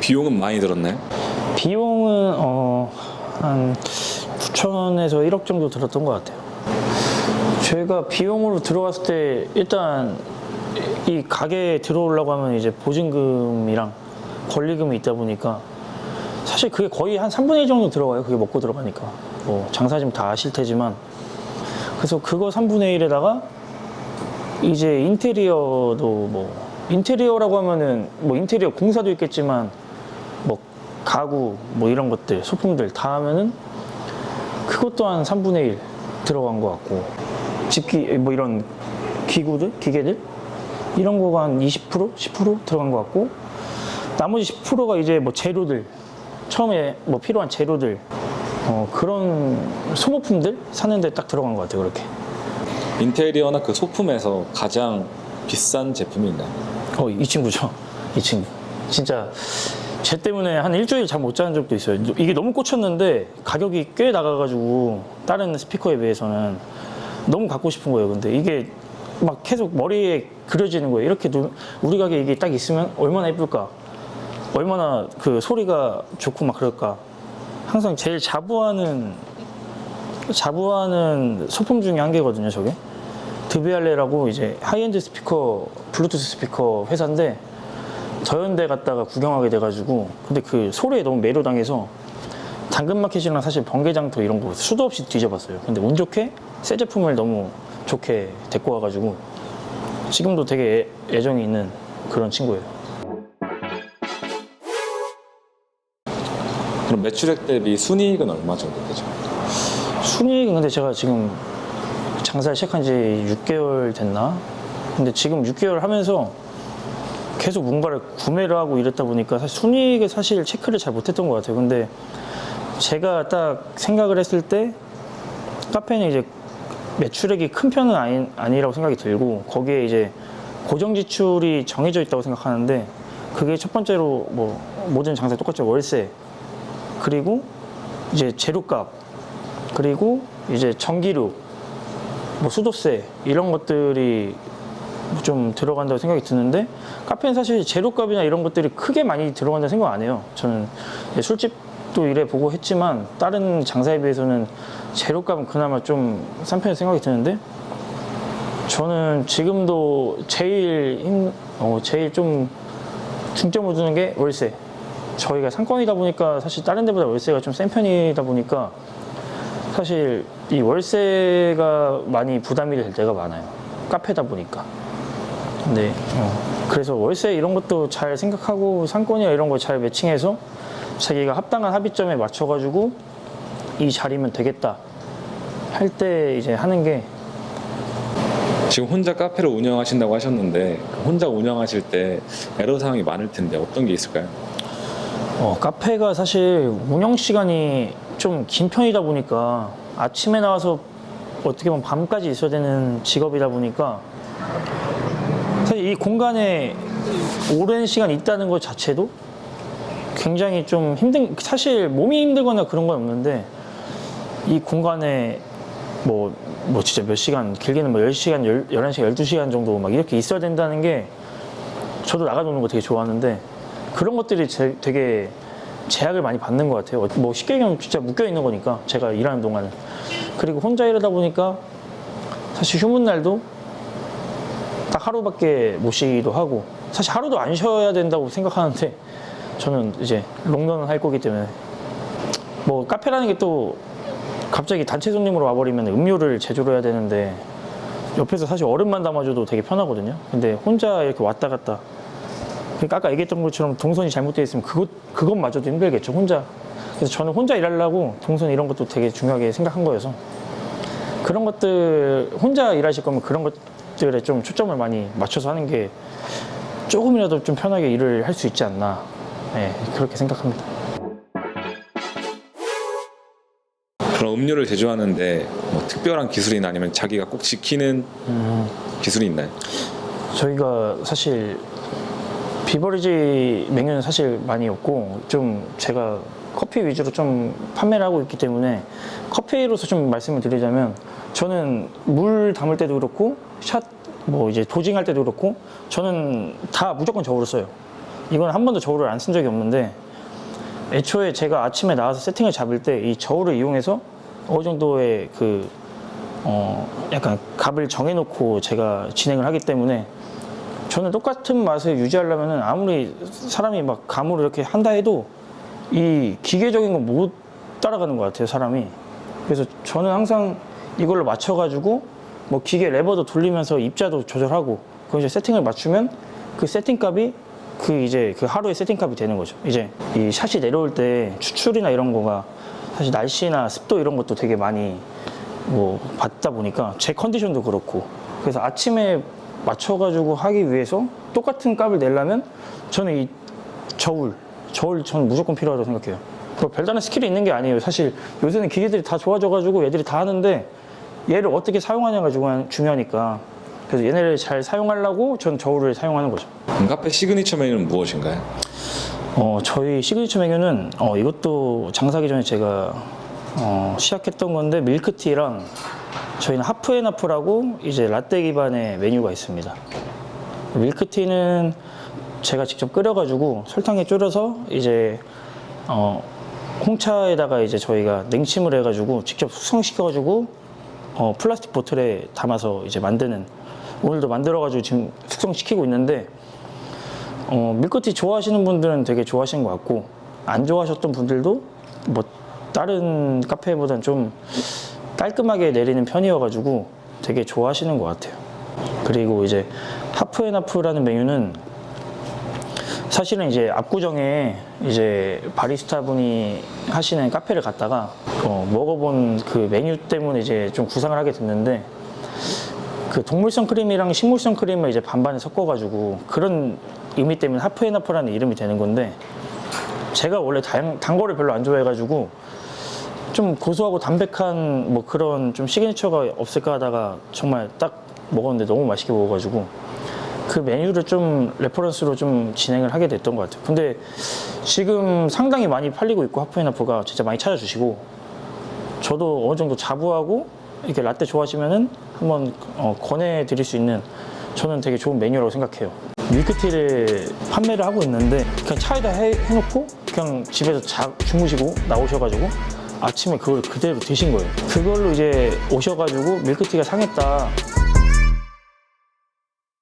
비용은 많이 들었나요? 비용은 어, 한 9천에서 1억 정도 들었던 것 같아요. 저희가 비용으로 들어갔을 때 일단 이 가게에 들어오려고 하면 이제 보증금이랑 권리금이 있다 보니까 사실 그게 거의 한 3분의 1 정도 들어가요. 그게 먹고 들어가니까. 뭐 장사지면 다 아실 테지만 그래서 그거 3분의 1에다가 이제 인테리어도 뭐 인테리어라고 하면은 뭐 인테리어 공사도 있겠지만 뭐 가구 뭐 이런 것들 소품들 다 하면은 그것도 한 3분의 1 들어간 것 같고 집기 뭐 이런 기구들 기계들 이런 거가 한 20% 10% 들어간 것 같고 나머지 10%가 이제 뭐 재료들 처음에 뭐 필요한 재료들 어, 그런 소모품들 사는데 딱 들어간 것 같아요 그렇게 인테리어나 그 소품에서 가장 비싼 제품이 있나요? 어, 이 친구죠. 이 친구. 진짜 쟤 때문에 한 일주일 잠못 자는 적도 있어요. 이게 너무 꽂혔는데 가격이 꽤 나가가지고 다른 스피커에 비해서는 너무 갖고 싶은 거예요. 근데 이게 막 계속 머리에 그려지는 거예요. 이렇게 누- 우리 가게 이게 딱 있으면 얼마나 예쁠까? 얼마나 그 소리가 좋고 막 그럴까? 항상 제일 자부하는 자부하는 소품 중에 한 개거든요, 저게. 드비알레라고 이제 하이엔드 스피커, 블루투스 스피커 회사인데 더현대 갔다가 구경하게 돼가지고 근데 그 소리에 너무 매료당해서 당근마켓이랑 사실 번개장터 이런 거 수도 없이 뒤져봤어요. 근데 운 좋게 새 제품을 너무 좋게 데리고 와가지고 지금도 되게 애- 애정이 있는 그런 친구예요. 그럼 매출액 대비 순이익은 얼마 정도 되죠? 순이익은 근데 제가 지금 장사 시작한 지 6개월 됐나? 근데 지금 6개월 하면서 계속 뭔가를 구매를 하고 이랬다 보니까 사실 순이익을 사실 체크를 잘 못했던 것 같아요. 근데 제가 딱 생각을 했을 때 카페는 이제 매출액이 큰 편은 아니, 아니라고 생각이 들고 거기에 이제 고정 지출이 정해져 있다고 생각하는데 그게 첫 번째로 뭐 모든 장사 똑같죠 월세 그리고 이제 재료값 그리고 이제 전기료, 뭐 수도세 이런 것들이 좀 들어간다고 생각이 드는데 카페는 사실 재료값이나 이런 것들이 크게 많이 들어간다고 생각 안 해요. 저는 술집도 일해 보고 했지만 다른 장사에 비해서는 재료값은 그나마 좀 싼 편이 생각이 드는데 저는 지금도 제일 힘, 어, 제일 좀 중점을 두는 게 월세. 저희가 상권이다 보니까 사실 다른 데보다 월세가 좀 센 편이다 보니까 사실 이 월세가 많이 부담이 될 때가 많아요. 카페다 보니까. 네. 어, 그래서 월세 이런 것도 잘 생각하고 상권이나 이런 거잘 매칭해서 자기가 합당한 합의점에 맞춰가지고 이 자리면 되겠다 할 때 이제 하는 게 지금 혼자 카페를 운영하신다고 하셨는데 혼자 운영하실 때 애로 사항이 많을 텐데 어떤 게 있을까요? 어, 카페가 사실 운영 시간이 좀 긴 편이다 보니까 아침에 나와서 어떻게 보면 밤까지 있어야 되는 직업이다 보니까 이 공간에 오랜 시간 있다는 것 자체도 굉장히 좀 힘든 사실 몸이 힘들거나 그런 건 없는데 이 공간에 뭐, 뭐 진짜 몇 시간 길게는 뭐 10시간, 10, 11시간, 12시간 정도 막 이렇게 있어야 된다는 게 저도 나가 노는 거 되게 좋아하는데 그런 것들이 제- 되게 제약을 많이 받는 것 같아요. 뭐 쉽게 얘기하면 진짜 묶여 있는 거니까 제가 일하는 동안은 그리고 혼자 일하다 보니까 사실 휴문 날도 딱 하루밖에 못 쉬기도 하고 사실 하루도 안 쉬어야 된다고 생각하는데 저는 이제 롱런을 할 거기 때문에. 뭐 카페라는 게 또 갑자기 단체 손님으로 와버리면 음료를 제조를 해야 되는데 옆에서 사실 얼음만 담아줘도 되게 편하거든요. 근데 혼자 이렇게 왔다 갔다. 그러니까 아까 얘기했던 것처럼 동선이 잘못되어 있으면 그것 그것마저도 힘들겠죠 혼자. 그래서 저는 혼자 일하려고 동선 이런 것도 되게 중요하게 생각한 거여서. 그런 것들 혼자 일하실 거면 그런 것 들에 좀 초점을 많이 맞춰서 하는 게 조금이라도 좀 편하게 일을 할 수 있지 않나 네, 그렇게 생각합니다. 그런 음료를 제조하는데 뭐 특별한 기술이나 아니면 자기가 꼭 지키는 기술이 있나요? 저희가 사실 비버리지 메뉴는 사실 많이 없고 좀 제가 커피 위주로 좀 판매를 하고 있기 때문에 커피로서 좀 말씀을 드리자면 저는 물 담을 때도 그렇고 샷 뭐 이제 도징할 때도 그렇고 저는 다 무조건 저울을 써요. 이건 한 번도 저울을 안 쓴 적이 없는데 애초에 제가 아침에 나와서 세팅을 잡을 때 이 저울을 이용해서 어느 정도의 그 어, 약간 값을 정해놓고 제가 진행을 하기 때문에 저는 똑같은 맛을 유지하려면 아무리 사람이 막 감으로 이렇게 한다 해도 이 기계적인 건 못 따라가는 것 같아요 사람이. 그래서 저는 항상 이걸로 맞춰가지고 뭐 기계 레버도 돌리면서 입자도 조절하고 그 이제 세팅을 맞추면 그 세팅 값이 그 이제 그 하루의 세팅 값이 되는 거죠. 이제 이 샷이 내려올 때 추출이나 이런 거가 사실 날씨나 습도 이런 것도 되게 많이 뭐 받다 보니까 제 컨디션도 그렇고. 그래서 아침에 맞춰가지고 하기 위해서 똑같은 값을 내려면 저는 이 저울 저울 저는 무조건 필요하다고 생각해요 뭐 별다른 스킬이 있는 게 아니에요 사실 요새는 기계들이 다 좋아져가지고 얘들이 다 하는데 얘를 어떻게 사용하냐가 중요하니까 그래서 얘네를 잘 사용하려고 전 저울을 사용하는 거죠 카페 시그니처 메뉴는 무엇인가요? 어, 저희 시그니처 메뉴는 어, 이것도 장사기 전에 제가 어, 시작했던 건데 밀크티랑 저희는 하프앤하프라고 이제 라떼 기반의 메뉴가 있습니다. 밀크티는 제가 직접 끓여가지고 설탕에 졸여서 이제 어, 홍차에다가 이제 저희가 냉침을 해가지고 직접 숙성시켜가지고 어, 플라스틱 보틀에 담아서 이제 만드는 오늘도 만들어가지고 지금 숙성시키고 있는데 어, 밀크티 좋아하시는 분들은 되게 좋아하시는 것 같고 안 좋아하셨던 분들도 뭐 다른 카페보다는 좀 깔끔하게 내리는 편이어가지고 되게 좋아하시는 것 같아요. 그리고 이제 하프앤하프라는 메뉴는 사실은 이제 압구정에 이제 바리스타 분이 하시는 카페를 갔다가 어, 먹어본 그 메뉴 때문에 이제 좀 구상을 하게 됐는데 그 동물성 크림이랑 식물성 크림을 이제 반반에 섞어가지고 그런 의미 때문에 하프앤하프라는 이름이 되는 건데 제가 원래 단, 단 거를 별로 안 좋아해가지고 좀 고소하고 담백한 뭐 그런 좀 시그니처가 없을까 하다가 정말 딱 먹었는데 너무 맛있게 먹어가지고 그 메뉴를 좀 레퍼런스로 좀 진행을 하게 됐던 것 같아요. 근데 지금 상당히 많이 팔리고 있고 하프앤하프가 진짜 많이 찾아주시고 저도 어느 정도 자부하고 이렇게 라떼 좋아하시면은 한번 어, 권해드릴 수 있는 저는 되게 좋은 메뉴라고 생각해요. 밀크티를 판매를 하고 있는데 그냥 차에다 해, 해놓고 그냥 집에서 자, 주무시고 나오셔가지고 아침에 그걸 그대로 드신 거예요. 그걸로 이제 오셔가지고 밀크티가 상했다.